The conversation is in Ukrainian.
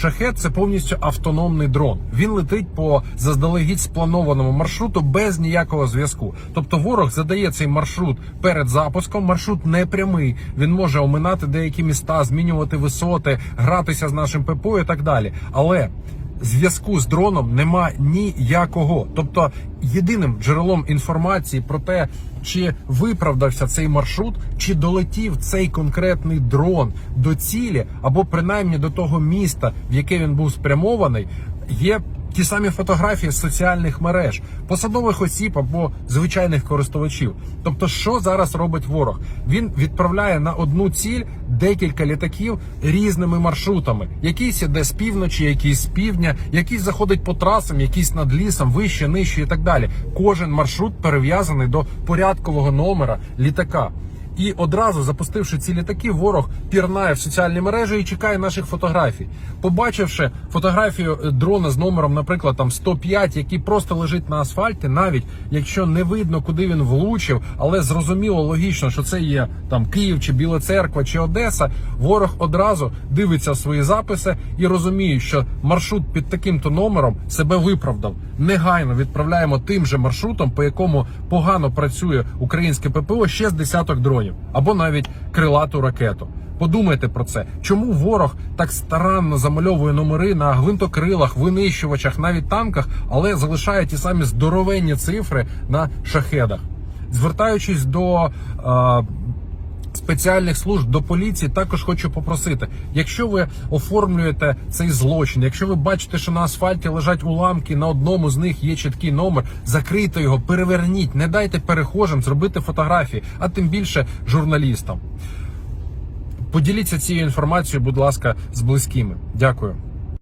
Шахет це повністю автономний дрон. Він летить по заздалегідь спланованому маршруту без ніякого зв'язку. Тобто ворог задає цей маршрут перед запуском. Маршрут не прямий. Він може оминати деякі міста, змінювати висоти, гратися з нашим ППО і так далі. Але зв'язку з дроном нема ніякого. Тобто єдиним джерелом інформації про те, чи виправдався цей маршрут, чи долетів цей конкретний дрон до цілі, або принаймні до того міста, в яке він був спрямований, є. Ті самі фотографії з соціальних мереж, посадових осіб або звичайних користувачів. Тобто, що зараз робить ворог? Він відправляє на одну ціль декілька літаків різними маршрутами. Якийсь іде з півночі, якийсь з півдня, якийсь заходить по трасам, якийсь над лісом, вище, нижче і так далі. Кожен маршрут перев'язаний до порядкового номера літака. І одразу запустивши ці літаки, ворог пірнає в соціальні мережі і чекає наших фотографій. Побачивши фотографію е, дрона з номером, наприклад, там 105, який просто лежить на асфальті, навіть якщо не видно, куди він влучив, але зрозуміло логічно, що це є там Київ чи Біла Церква чи Одеса. Ворог одразу дивиться свої записи і розуміє, що маршрут під таким-то номером себе виправдав. Негайно відправляємо тим же маршрутом, по якому погано працює українське ППО, ще з десяток дронів або навіть крилату ракету. Подумайте про це, чому ворог так старанно замальовує номери на гвинтокрилах, винищувачах, навіть танках, але залишає ті самі здоровенні цифри на шахедах. Звертаючись до е, спеціальних служб до поліції, також хочу попросити: якщо ви оформлюєте цей злочин, якщо ви бачите, що на асфальті лежать уламки, на одному з них є чіткий номер, закрийте його, переверніть, не дайте перехожим зробити фотографії, а тим більше журналістам. Поділіться цією інформацією, будь ласка, з близькими. Дякую.